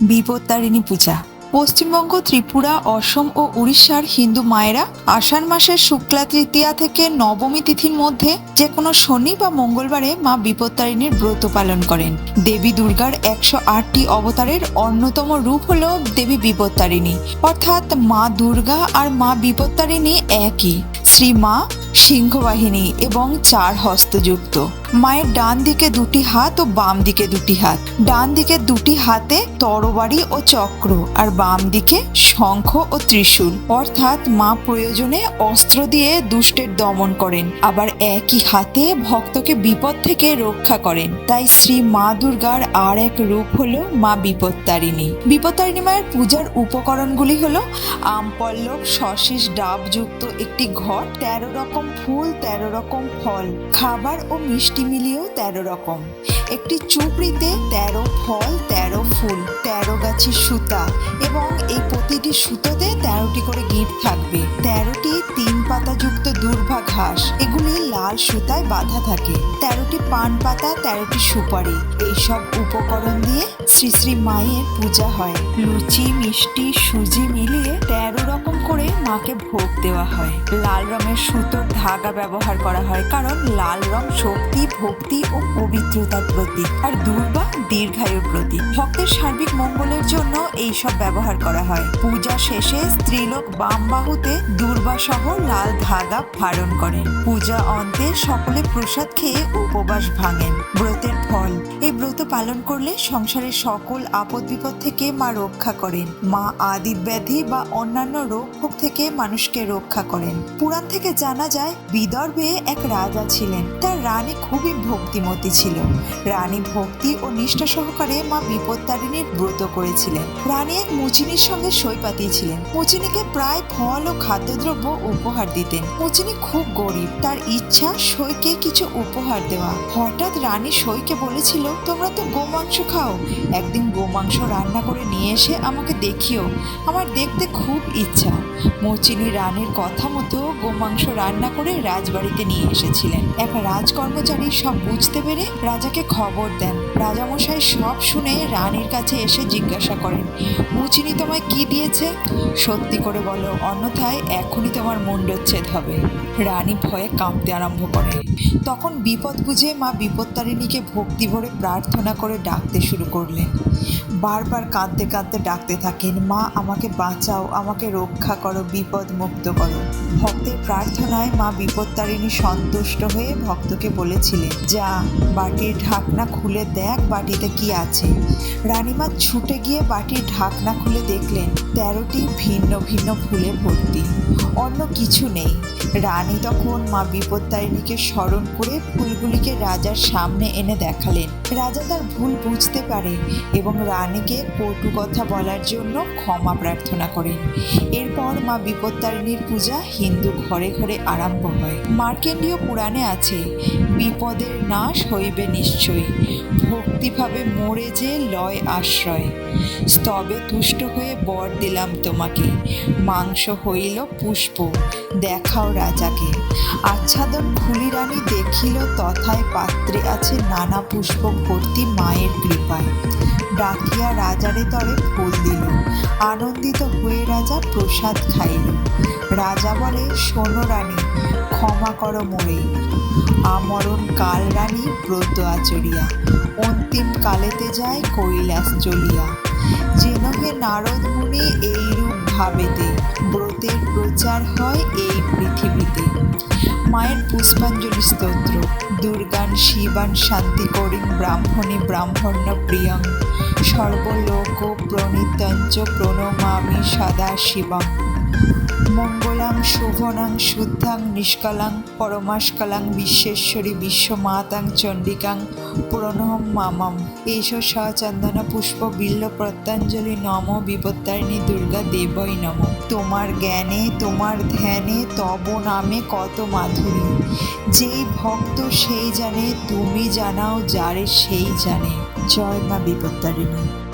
বিপত্তারিণী পূজা। পশ্চিমবঙ্গ, ত্রিপুরা, অসম ও উড়িষ্যার হিন্দু মায়েরা আষাঢ় মাসের শুক্লা তৃতীয়া থেকে নবমী তিথির মধ্যে যে কোনো শনি বা মঙ্গলবারে মা বিপত্তারিণীর ব্রত পালন করেন। দেবী দুর্গার একশো আটটি অবতারের অন্যতম রূপ হল দেবী বিপত্তারিণী। অর্থাৎ মা দুর্গা আর মা বিপত্তারিণী একই। শ্রী মা সিংহবাহিনী এবং চার হস্তযুক্ত। মায়ের ডান দিকে দুটি হাত ও বাম দিকে দুটি হাত। ডান দিকে দুটি হাতে তরবারি ও চক্র আর বাম দিকে শঙ্খ ও ত্রিশূল। অর্থাৎ মা প্রয়োজনে অস্ত্র দিয়ে দুষ্টের দমন করেন, আবার একই হাতে ভক্তকে বিপদ থেকে রক্ষা করেন। তাই শ্রী মা দুর্গার আর এক রূপ হলো মা বিপত্তারিণী। বিপত্তারিণী মায়ের পূজার উপকরণগুলি হলো আমপল্লব শশিস ডাবযুক্ত একটি ঘট, তেরো রকম ফুল, তেরো রকম ফল, খাবার ও মিষ্টি মিলিয়েও তেরো রকম। একটি চুপড়িতে তেরো ফল, তেরো ফুল, তেরো গাছের সুতা এবং এই প্রতিটি সুতোতে তেরোটি করে গিফট থাকবে। তেরোটি তিন পাতাযুক্ত দুর্ভা ঘাস। এগুলি লাল সুতায় বাঁধা থাকে। তেরোটি পান পাতা, তেরোটি সুপারি। এইসব উপকরণ দিয়ে শ্রী শ্রী মায়ের পূজা হয়। লুচি, মিষ্টি, সুজি মিলিয়ে তেরো রকম করে মাকে ভোগ দেওয়া হয়। লাল রঙের সুতোর ধাগা ব্যবহার করা হয় কারণ লাল রং শক্তি, ভক্তি ও পবিত্রতার প্রতীক আর দুর্বা দীর্ঘায়ুর প্রতীক। ভক্তের সার্বিক মঙ্গলের জন্য এই সব ব্যবহার করা হয়। পূজা শেষে স্ত্রীলোক বাম বাহুতে দুর্বা সহ লাল ধাগা ধারণ করেন পূজা অন্তে সকলে প্রসাদ খেয়ে উপবাস ভাঙেন। ব্রতের ফল। এই ব্রত পালন করলে সংসারের সকল আপদ বিপদ থেকে মা রক্ষা করেন। মা আদি ব্যাধি বা অন্যান্য রোগ ভোগ থেকে মানুষকে রক্ষা করেন। পুরাণ থেকে জানা যায়, বিদর্ভে এক রাজা ছিলেন। তার রানী খুবই ভক্তিমতী ছিল। রানী ভক্তি ও নিষ্ঠা সহকারে মা বিপত্তারিণীর ব্রত করেছিলেন। রানী এক মুচিনির সঙ্গে সই পাতিয়েছিলেন মুচিনিকে প্রায় ফল ও খাদ্যদ্রব্য উপহার দিতেন। মুচিনি খুব গরিব। তার ইচ্ছা সইকে কিছু উপহার দেওয়া। হঠাৎ রানী সইকে বলেছিল, তোমরা তো গোমাংস খাও। একদিন গোমাংস রান্না করে নিয়ে এসে আমাকে দেখিও। আমার দেখতে খুব ইচ্ছা। মৌচিনি রানীর কথা মতো গোমাংস রান্না করে রাজবাড়িতে নিয়ে এসেছিলেন। এক রাজকর্মচারী সব বুঝতে পেরে রাজাকে খবর দেন। রাজামশাই সব শুনে রানীর কাছে এসে জিজ্ঞাসা করেন, মুচিনি তোমায় কি দিয়েছে? সত্যি করে বলো, অন্যথায় এখনই তোমার মুন্ডচ্ছেদ হবে। রানী ভয়ে কাঁপতে আরম্ভ করে তখন বিপদ বুঝে মা বিপত্তারিণীকে ভক্তি ভরে প্রার্থনা করে ডাকতে শুরু করলেন। বারবার কাঁদতে কাঁদতে ডাকতে থাকেন, মা, আমাকে বাঁচাও, আমাকে রক্ষা করো বিপদ মুক্ত করো। ভক্তের প্রার্থনায় মা বিপত্তারিণী সন্তুষ্ট হয়ে ভক্তকে বলেছিলেন, যা, বাটির ঢাকনা খুলে দেখ বাটিতে কি আছে। রানীমা ছুটে গিয়ে বাটির ঢাকনা খুলে দেখলেন, তেরোটি ভিন্ন ভিন্ন ফুলে ভর্তি, অন্য কিছু নেই। রানী তখন মা বিপত্তারিণীকে স্মরণ করে ফুলগুলিকে রাজার সামনে এনে দেখালেন। রাজা তার ভুল বুঝতে পারে এবং রানীকে কটু কথা বলার জন্য ক্ষমা প্রার্থনা করেন। এরপর মা বিপত্তারিণীর পূজা হিন্দু ঘরে ঘরে আরম্ভ হয়। মার্কেন্ডীয় পুরাণে আছে, বিপদের নাশ হইবে নিশ্চয়ই, ভক্তিভাবে মরে যে লয় আশ্রয়। স্তবে তুষ্ট হয়ে বর দিলাম তোমাকে, মাংস হইল পুষ্প, দেখাও রাজাকে। আচ্ছাদন খুলি রানী দেখিল তথায় পাত্রে আছে নানা পুষ্প ভর্তি মায়ের কৃপায়। ডাকিয়া রাজারে তরে ফুল দিল। আনন্দিত হয়ে রাজা প্রসাদ খাইল। রাজা বলে, শোনো রানী, ক্ষমা করো মোরে। আমরণ কাল রানী ব্রত আচরিয়া। অন্তিম কালেতে যায় কৈলাস চলিয়া। যেন হে নারদ মুনি এইরূপ ভাবেতে, ব্রতের প্রচার হয় এই পৃথিবীতে। মায়ের পুষ্পাঞ্জলি স্তোত্র। দুর্গান, শিবান শান্তি করিং ব্রাহ্মণী, ব্রাহ্মণ্য, প্রিয়ং। সর্বলোক প্রণীতঞ্চ প্রণমামি সদা শিবং মঙ্গলাং, শোভনাং, শুদ্ধাং, নিষ্কালাং পরমাস্কালাং বিশ্বেশ্বরী, বিশ্বমাতাং, চণ্ডিকাং প্রণম মামাম। এষ সচন্দন পুষ্প বিল্ল প্রত্যাঞ্জলি নম বিপত্তারিণী দুর্গা দেবই নম। তোমার জ্ঞানে, তোমার ধ্যানে, তব নামে কত মাধুরী। যেই ভক্ত সেই জানে, তুমি জানাও যারে সেই জানে। জয় মা বিপত্তারিণী।